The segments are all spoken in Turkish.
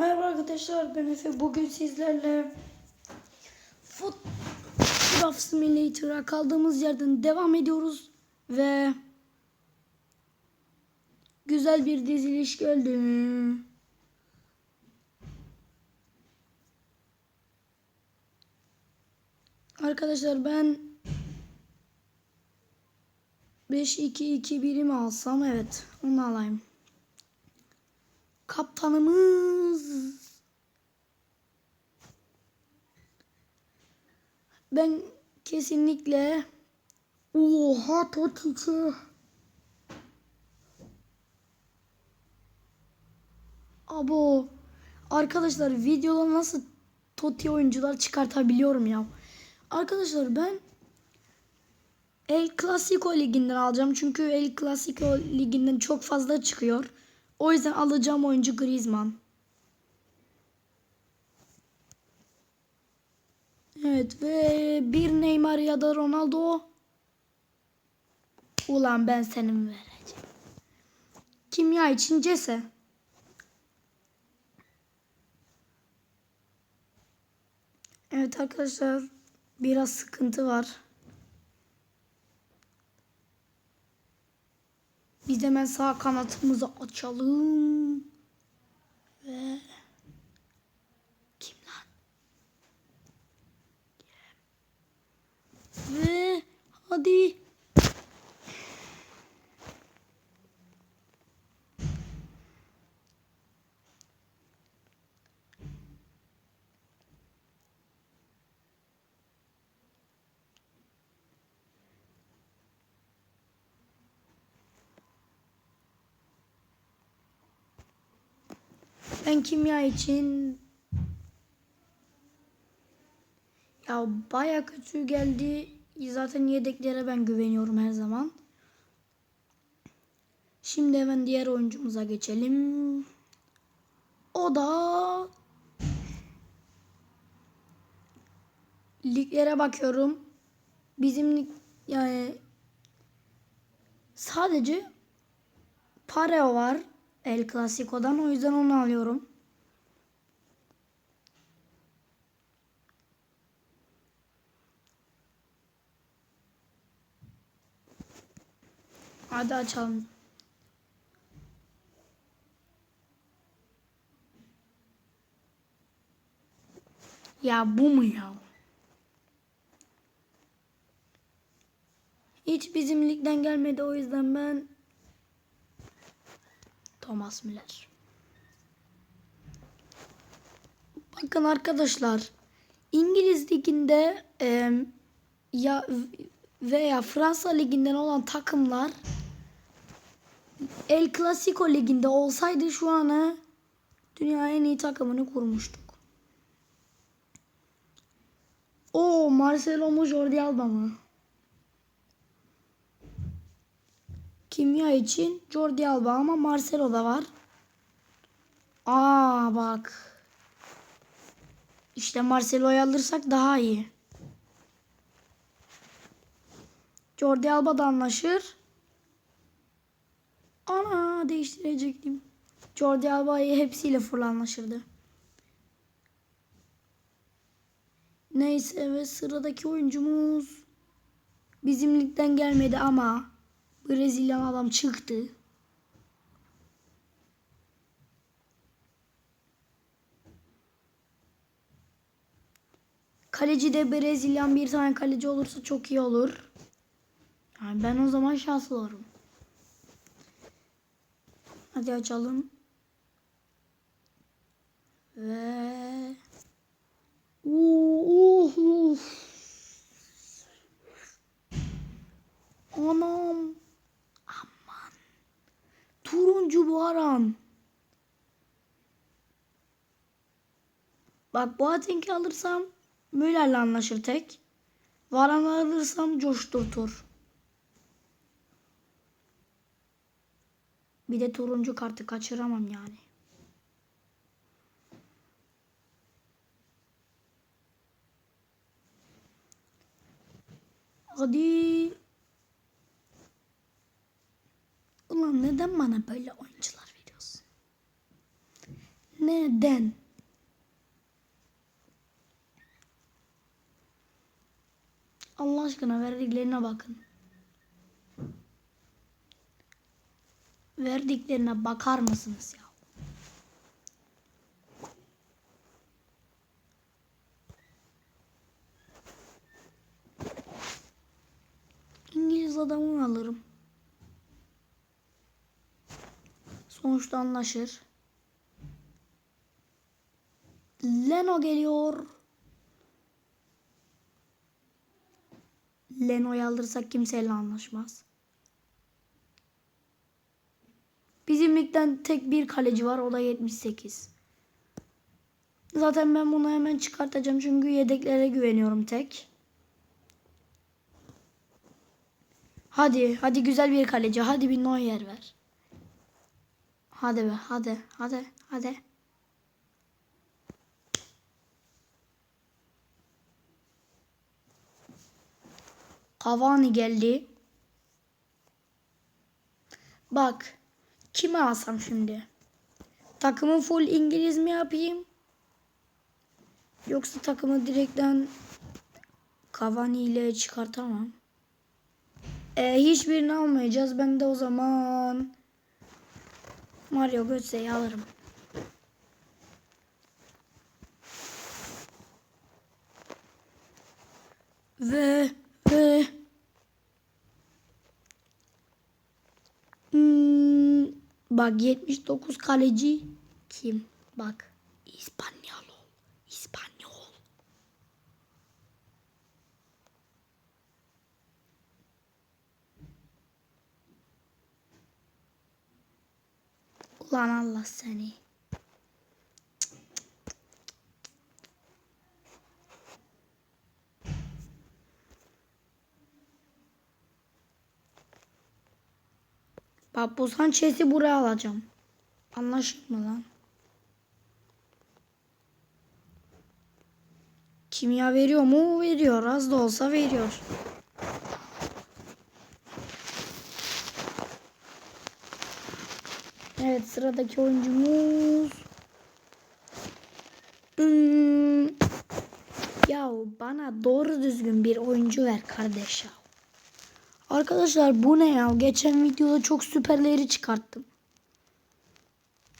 Merhaba arkadaşlar ben Efe. Bugün sizlerle Football Simulator'a kaldığımız yerden devam ediyoruz ve güzel bir diziliş geldi. Arkadaşlar ben 5-2-2-1'i mi alsam? Evet onu alayım. Kaptanımız. Ben kesinlikle Oha Totiçi. Abo. Arkadaşlar videoda nasıl Toti oyuncular çıkartabiliyorum ya. Arkadaşlar ben El Clasico liginden alacağım. Çünkü El Clasico liginden çok fazla çıkıyor. O yüzden alacağım oyuncu Griezmann. Evet ve bir Neymar ya da Ronaldo. Ulan ben senin vereceğim. Kimya için Cese. Evet arkadaşlar biraz sıkıntı var. Biz hemen sağ kanatımızı açalım. Ve kim lan? Ve hadi. Ben kimya için ya baya kötü geldi. Zaten yedeklere ben güveniyorum her zaman. Şimdi hemen diğer oyuncumuza geçelim. O da liglere bakıyorum. Bizim yani sadece Pareo var. El Clasico'dan o yüzden onu alıyorum. Hadi açalım. Ya bu mu ya? Hiç bizim ligden gelmedi o yüzden ben Thomas Müller. Bakın arkadaşlar İngiliz liginde e, ya veya Fransa liginden olan takımlar El Clasico liginde olsaydı şu ana dünya en iyi takımını kurmuştuk. O Marcelo mu Jordi Alba mı? Kimya için Jordi Alba ama Marcelo da var. Aa bak. İşte Marcelo'yu alırsak daha iyi. Jordi Alba da anlaşır. Ana değiştirecektim. Jordi Alba'yı hepsiyle full anlaşırdı. Neyse ve sıradaki oyuncumuz bizim ligden gelmedi ama Brezilyalı adam çıktı. Kaleci de Brezilyan bir tane kaleci olursa çok iyi olur. Yani ben o zaman şanslı olurum. Hadi açalım. Ve uh, uh. Anam. Turuncu bu aran. Bak Boateng'i alırsam Müller'le anlaşır tek. Varan'ı alırsam coşturtur. Bir de turuncu kartı kaçıramam yani. Hadi. Ulan neden bana böyle oyuncular veriyorsun? Neden? Allah aşkına verdiklerine bakın. Verdiklerine bakar mısınız ya? İngiliz adamı alırım. Sonuçta anlaşır. Leno geliyor. Leno'yu alırsak kimseyle anlaşmaz. Bizim ligden tek bir kaleci var. O da 78. Zaten ben bunu hemen çıkartacağım. Çünkü yedeklere güveniyorum tek. Hadi. Hadi güzel bir kaleci. Hadi bir Neuer ver. Hadi be. Hadi. Hadi. Hadi. Cavani geldi. Bak. Kimi alsam şimdi? Takımı full İngiliz mi yapayım? Yoksa takımı direkten Cavani ile çıkartamam. E, hiçbirini almayacağız. Ben de o zaman Mario Götze'yi alırım. Ve ve Hmm, bak 79 kaleci kim? Bak İspanyol. Ulan Allah seni. Bak bu Sanchez'i buraya alacağım. Anlaşıldı mı lan? Kimya veriyor mu? Veriyor. Az da olsa veriyor. Evet sıradaki oyuncumuz. Hmm. Yahu bana doğru düzgün bir oyuncu ver kardeş ya. Arkadaşlar bu ne ya? Geçen videoda çok süperleri çıkarttım.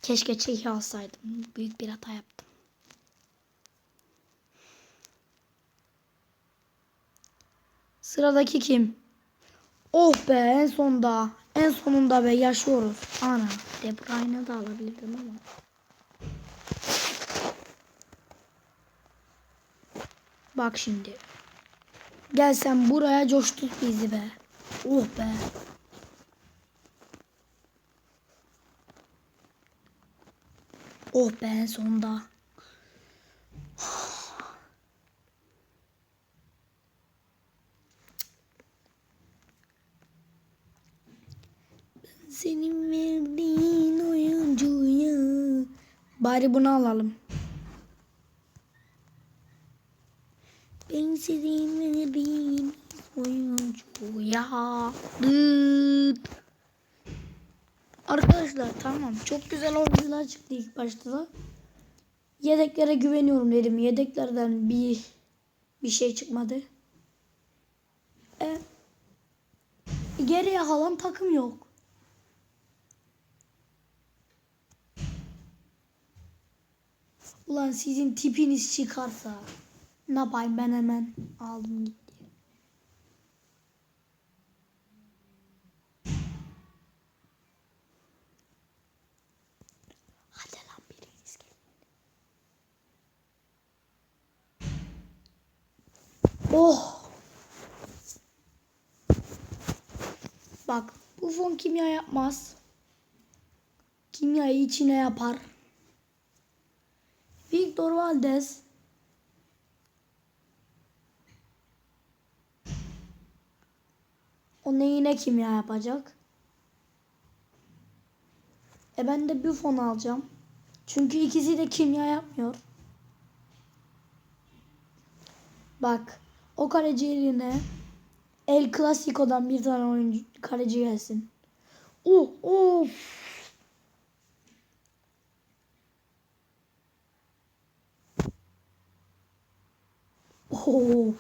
Keşke çeki alsaydım. Büyük bir hata yaptım. Sıradaki kim? Oh be en sonda. En sonunda be yaşıyoruz. Ana. De Bruyne'ı da alabilirdim ama. Bak şimdi. Gel sen buraya coştut bizi be. Oh be. Oh be en sonunda. Senin verdiğin oyuncuyu. Bari bunu alalım. Ben senin verdiğin oyuncuya. Dıt. Arkadaşlar tamam. Çok güzel oyuncular çıktı ilk başta da. Yedeklere güveniyorum dedim. Yedeklerden bir bir şey çıkmadı. E, geriye kalan takım yok. Ulan sizin tipiniz çıkarsa ne yapayım ben hemen aldım gitti. Hadi lan biriniz gelin. Oh. Bak bu fon kimya yapmaz. Kimyayı içine yapar. Victor Valdez. O neyine kimya yapacak? E ben de Buffon alacağım. Çünkü ikisi de kimya yapmıyor. Bak o kaleci yerine El Clasico'dan bir tane oyuncu kaleci gelsin. Uh, of. Oo.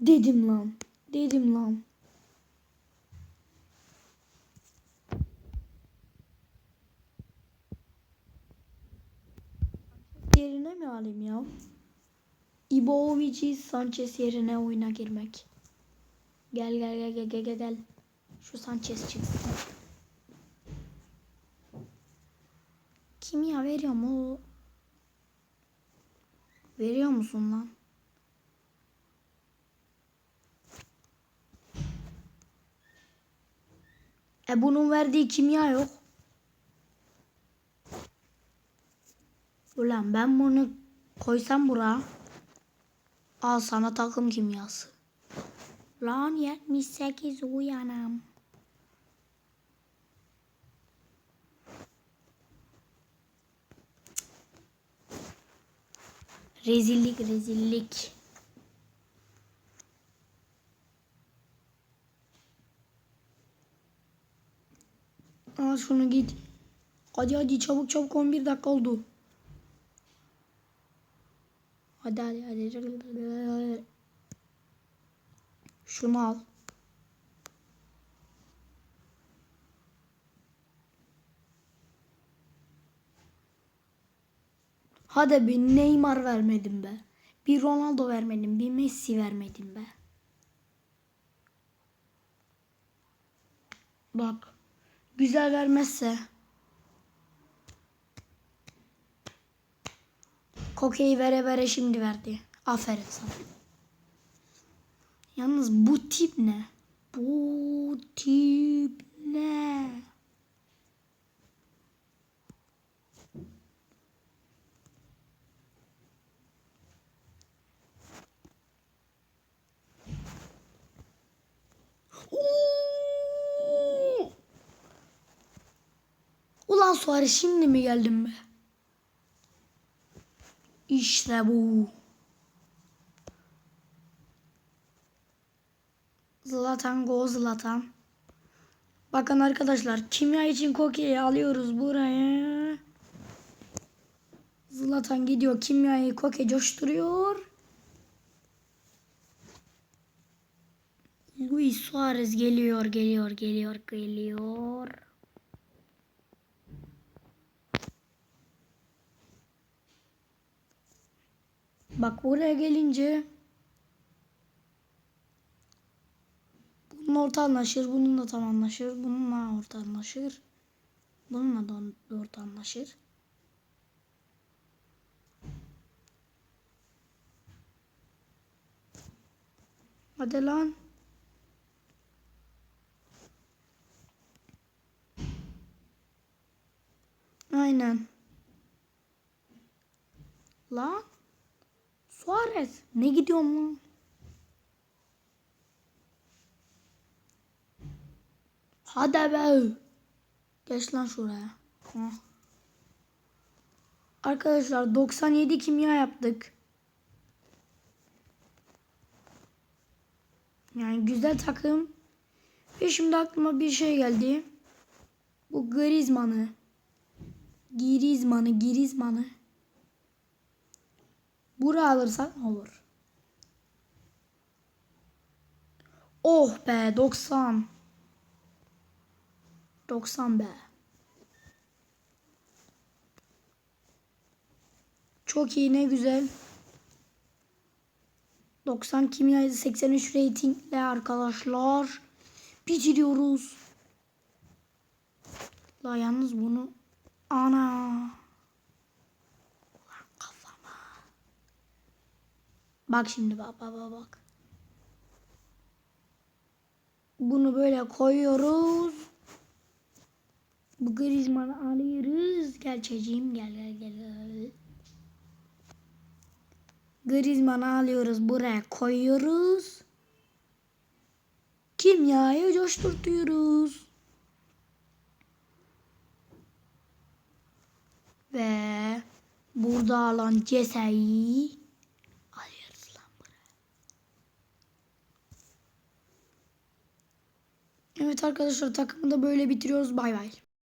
Dedim lan. Dedim lan. Yerine mi alayım ya? Ibovic'i Sanchez yerine oyuna girmek. Gel gel gel gel gel gel. Şu Sanchez çıksın. Kim ya veriyor mu? Veriyor musun lan? E bunun verdiği kimya yok. Ulan ben bunu koysam buraya. Al sana takım kimyası. Lan 78 uyanam. Rezillik rezillik. Al şunu git. Hadi hadi çabuk çabuk 11 dakika oldu. Hadi hadi hadi. Şunu al. Hadi bir Neymar vermedim be. Bir Ronaldo vermedim. Bir Messi vermedim be. Bak. Güzel vermezse. Kokeyi vere vere şimdi verdi. Aferin sana. Yalnız bu tip ne? Bu tip ne? Suarez şimdi mi geldim be? İşte bu. Zlatan go Zlatan. Bakın arkadaşlar kimya için kokiyi alıyoruz buraya. Zlatan gidiyor kimyayı koke coşturuyor. Luis Suarez geliyor geliyor geliyor geliyor. Bak buraya gelince bunun orta anlaşır, bunun da tam anlaşır, bununla orta anlaşır, bununla da orta anlaşır. Hadi lan. Aynen. Lan. Suarez. Ne gidiyorsun lan? Hadi be. Geç lan şuraya. Arkadaşlar 97 kimya yaptık. Yani güzel takım. Ve şimdi aklıma bir şey geldi. Bu Griezmann'ı. Griezmann'ı, Griezmann'ı. Buraya alırsak ne olur? Oh be 90. 90 be. Çok iyi ne güzel. 90 kimya 83 reytingle arkadaşlar. Bitiriyoruz. La yalnız bunu ana. Ulan kafama. Bak şimdi bak bak bak. Bunu böyle koyuyoruz. Bu Griezmann'ı alıyoruz. Gel çocuğum gel gel gel. gel. Griezmann'ı alıyoruz buraya koyuyoruz. Kimyayı coşturtuyoruz. Ve burada alan Cese'yi alıyoruz lan buraya. Evet arkadaşlar takımı da böyle bitiriyoruz. Bay bay.